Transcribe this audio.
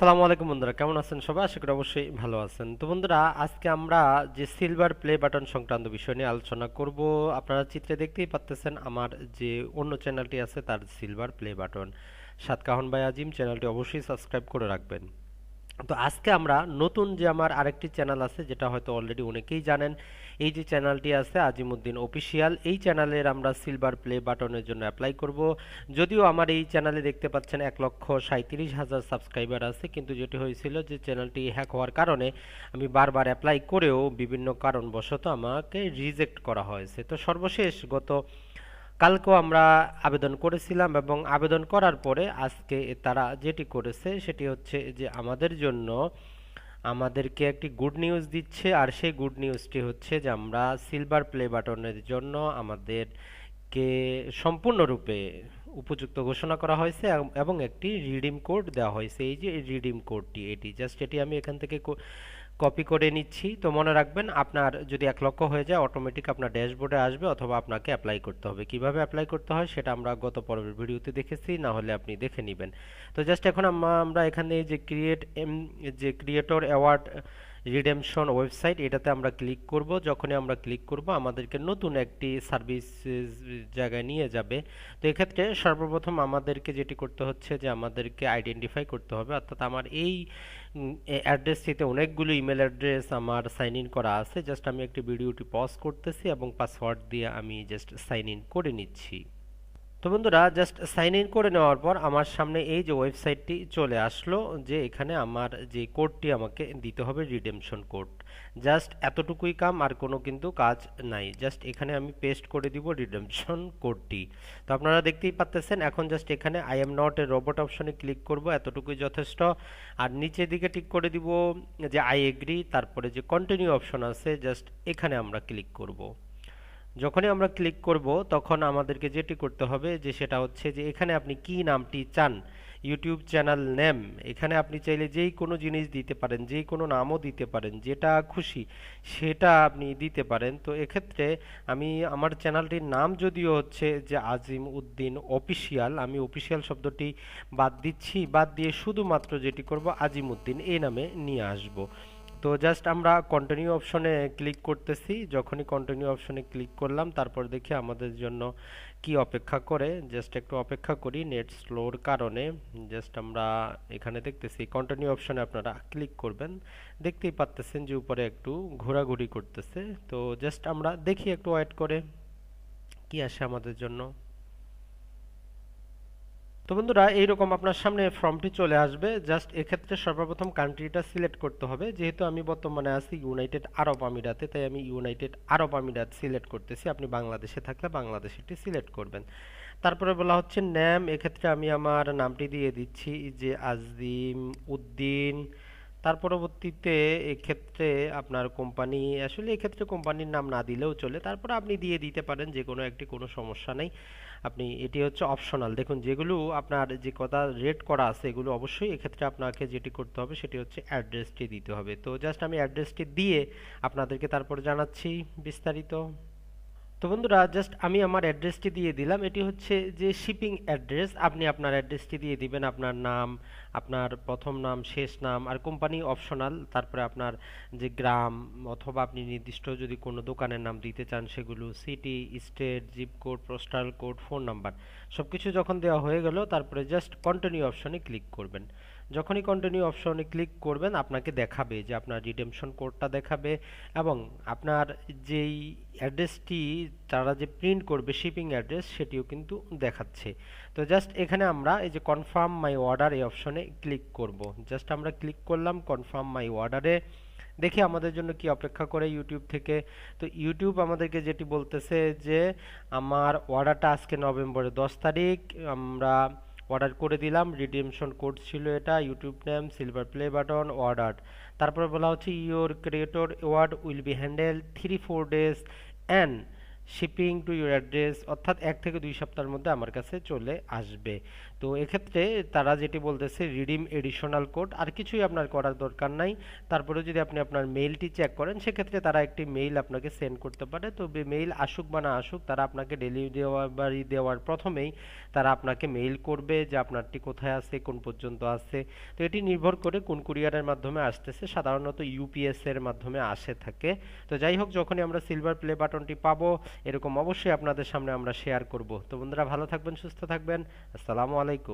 আসসালামু আলাইকুম বন্ধুরা, কেমন আছেন সবাই? আশা করি অবশ্যই ভালো আছেন। তো বন্ধুরা, আজকে আমরা যে সিলভার প্লে বাটন সংক্রান্ত বিষয় নিয়ে আলোচনা করব, আপনারা চিত্রে দেখতেই পাচ্তেছেন আমার যে অন্য চ্যানেলটি আছে, তার silver play button Satkahon by Azim চ্যানেলটি অবশ্যই সাবস্ক্রাইব করে রাখবেন। তো আজকে আমরা নতুন যে আমার আরেকটি চ্যানেল আছে, যেটা হয়তো অলরেডি অনেকেই জানেন, এই যে চ্যানেলটি আছে আজিমুদ্দিন অফিসিয়াল এই চ্যানেলের আমরা সিলভার প্লে বাটনের জন্য অ্যাপ্লাই করব। যদিও আমার এই চ্যানেলে দেখতে পাচ্ছেন এক লক্ষ সাঁত্রিশ হাজার সাবস্ক্রাইবার আছে, কিন্তু যেটি হয়েছিল যে চ্যানেলটি হ্যাক হওয়ার কারণে আমি বারবার অ্যাপ্লাই করেও বিভিন্ন কারণবশত আমাকে রিজেক্ট করা হয়েছে। তো সর্বশেষ গত কালকেও আমরা আবেদন করেছিলাম এবং আবেদন করার পরে আজকে তারা যেটি করেছে সেটি হচ্ছে যে আমাদের জন্য আমাদেরকে একটি গুড নিউজ দিচ্ছে, আর সেই গুড নিউজটি হচ্ছে যে আমরা সিলভার প্লে বাটনের জন্য আমাদেরকে সম্পূর্ণরূপে উপযুক্ত ঘোষণা করা হয়েছে এবং একটি রিডিম কোড দেওয়া হয়েছে। এই যে রিডিম কোডটি এটি জাস্ট এটি আমি এখান থেকে কপি করে নিচ্ছি। তো মনে রাখবেন, আপনার যদি এক লক্ষ হয়ে যায় অটোমেটিক আপনার ড্যাশবোর্ডে আসবে অথবা আপনাকে অ্যাপ্লাই করতে হবে। কীভাবে অ্যাপ্লাই করতে হয় সেটা আমরা গত পর্বের ভিডিওতে দেখেছি, না হলে আপনি দেখে নেবেন। তো জাস্ট এখন আমরা এখানে যে ক্রিয়েট এম, যে ক্রিয়েটর অ্যাওয়ার্ড রিডেমশন ওয়েবসাইট এটাতে আমরা ক্লিক করব। যখনই আমরা ক্লিক করব, আমাদেরকে নতুন একটি সার্ভিস জায়গায় নিয়ে যাবে। তো এক্ষেত্রে সর্বপ্রথম আমাদেরকে যেটি করতে হচ্ছে যে আমাদেরকে আইডেন্টিফাই করতে হবে। অর্থাৎ আমার এই অ্যাড্রেসটিতে অনেকগুলো ইমেল অ্যাড্রেস আমার সাইন ইন করা আছে। জাস্ট আমি একটি ভিডিওটি পজ করতেছি এবং পাসওয়ার্ড দিয়ে আমি জাস্ট সাইন ইন করে নিচ্ছি। তো বন্ধুরা জাস্ট সাইন ইন করে নেওয়ার পর আমার সামনে এই যে ওয়েবসাইটটি চলে আসলো, যে এখানে আমার যে কোডটি আমাকে দিতে হবে রিডেমশন কোড জাস্ট এতটুকুই কাম, আর কোনো কিন্তু কাজ নাই। জাস্ট এখানে আমি পেস্ট করে দিব রিডেমশন কোডটি তো আপনারা দেখতেই পাচ্তেছেন এখন জাস্ট এখানে I am not a robot অপশনে ক্লিক করব, এতটুকুই যথেষ্ট। আর নিচের দিকে টিক করে দিব যে আই এগ্রি তারপরে যে কন্টিনিউ অপশন আছে জাস্ট এখানে আমরা ক্লিক করব। যখনই আমরা ক্লিক করব, তখন আমাদেরকে যেটি করতে হবে যে সেটা হচ্ছে যে এখানে আপনি কি নামটি চান? ইউটিউব চ্যানেল নেম এখানে আপনি চাইলে যেই কোনো জিনিস দিতে পারেন, যেই কোনো নামও দিতে পারেন, যেটা খুশি সেটা আপনি দিতে পারেন। তো এক্ষেত্রে আমি আমার চ্যানেলটির নাম যদিও হচ্ছে যে আজিম উদ্দিন অফিসিয়াল আমি অফিসিয়াল শব্দটি বাদ দিচ্ছি, বাদ দিয়ে শুধুমাত্র যেটি করব আজিম উদ্দিন, এই নামে নিয়ে আসব। তো জাস্ট আমরা কন্টিনিউ অপশনে ক্লিক করতেছি। যখনই কন্টিনিউ অপশনে ক্লিক করলাম, তারপর দেখি আমাদের জন্য কি অপেক্ষা করে। জাস্ট একটু অপেক্ষা করি নেট স্লোর কারণে। জাস্ট আমরা এখানে দেখতেছি কন্টিনিউ অপশনে আপনারা ক্লিক করবেন। দেখতেই পাচ্তেছেন যে উপরে একটু ঘোরাঘুরি করতেছে। তো জাস্ট আমরা দেখি একটু ওয়েট করে, কি আসে আমাদের জন্য। তো বন্ধুরা, এইরকম আপনার সামনে ফর্মটি চলে আসবে। জাস্ট এক্ষেত্রে সর্বপ্রথম কান্ট্রিটা সিলেক্ট করতে হবে। যেহেতু আমি বর্তমানে আছি ইউনাইটেড আরব আমিরাতে, তাই আমি ইউনাইটেড আরব আমিরাত সিলেক্ট করতেছি। আপনি বাংলাদেশে থাকলে বাংলাদেশেরটি সিলেক্ট করবেন। তারপরে বলা হচ্ছে ন্যাম এক্ষেত্রে আমি আমার নামটি দিয়ে দিচ্ছি, যে আজিম উদ্দিন তার পরবর্তীতে এক্ষেত্রে আপনার কোম্পানি, আসলে এক্ষেত্রে কোম্পানির নাম না দিলেও চলে। তারপরে আপনি দিয়ে দিতে পারেন, যে কোনো একটি, কোনো সমস্যা নেই। আপনি, এটি হচ্ছে অপশনাল দেখুন, যেগুলো আপনার যে কথা রেট করা আছে, এগুলো অবশ্যই এক্ষেত্রে আপনাকে যেটি করতে হবে, সেটি হচ্ছে অ্যাড্রেসটি দিতে হবে। তো জাস্ট আমি অ্যাড্রেসটি দিয়ে আপনাদেরকে তারপর জানাচ্ছি বিস্তারিত। তো বন্ধুরা জাস্ট আমি আমার অ্যাড্রেসটি দিয়ে দিলাম। এটি হচ্ছে যে শিপিং অ্যাড্রেস আপনি আপনার অ্যাড্রেসটি দিয়ে দিবেন, আপনার নাম, আপনার প্রথম নাম, শেষ নাম আর কোম্পানি অপশনাল তারপরে আপনার যে গ্রাম অথবা আপনি নির্দিষ্ট যদি কোনো দোকানের নাম দিতে চান, সেগুলো city state zip code postal code phone number সব কিছু যখন দেওয়া হয়ে গেল, তারপরে জাস্ট কন্টিনিউ অপশনে ক্লিক করবেন। যখনই কন্টিনিউ অপশনে ক্লিক করবেন, আপনাকে দেখাবে যে আপনার রিডেমশন কোডটা দেখাবে এবং আপনার যেই অ্যাড্রেসটি তারা যে প্রিন্ট করবে শিপিং অ্যাড্রেস সেটিও কিন্তু দেখাচ্ছে। তো জাস্ট এখানে আমরা এই যে কনফার্ম মাই অর্ডার এই অপশনে ক্লিক করব। জাস্ট আমরা ক্লিক করলাম কনফার্ম মাই অর্ডারে দেখি আমাদের জন্য কি অপেক্ষা করে ইউটিউব থেকে। তো ইউটিউব আমাদেরকে যেটি বলতেছে যে, আমার অর্ডারটা আজকে নভেম্বরের দশ তারিখ, আমরা অর্ডার করে দিলাম, রিডিমশন কোড ছিল এটা, YouTube name, silver play button order তারপরে বলা হচ্ছে your creator award will be handle three four days and shipping to your address অর্থাৎ এক থেকে দুই সপ্তাহের মধ্যে আমার কাছে চলে আসবে। তো এক্ষেত্রে তারা যেটি বলতেছে রিডিম এডিশনাল কোড আর কিছুই আপনার করার দরকার নাই। তারপরে যদি আপনি আপনার মেইলটি চেক করেন, সেক্ষেত্রে তারা একটি মেইল আপনাকে সেন্ড করতে পারে। তো মেইল আসুক বা না আসুক, তারা আপনাকে ডেলিভারি দেওয়ার প্রথমেই তারা আপনাকে মেইল করবে যে আপনারটি কোথায় আছে, কোন পর্যন্ত আছে। তো এটি নির্ভর করে কোন কুরিয়ারের মাধ্যমে আসতেছে। সাধারণত ইউপিএস এর মাধ্যমে আসে থাকে। তো যাই হোক, যখনই আমরা সিলভার প্লে বাটনটি পাবো, এরকম অবশ্যই আপনাদের সামনে আমরা শেয়ার করব। তো বন্ধুরা, ভালো থাকবেন, সুস্থ থাকবেন। আসসালামু আলাইকুম।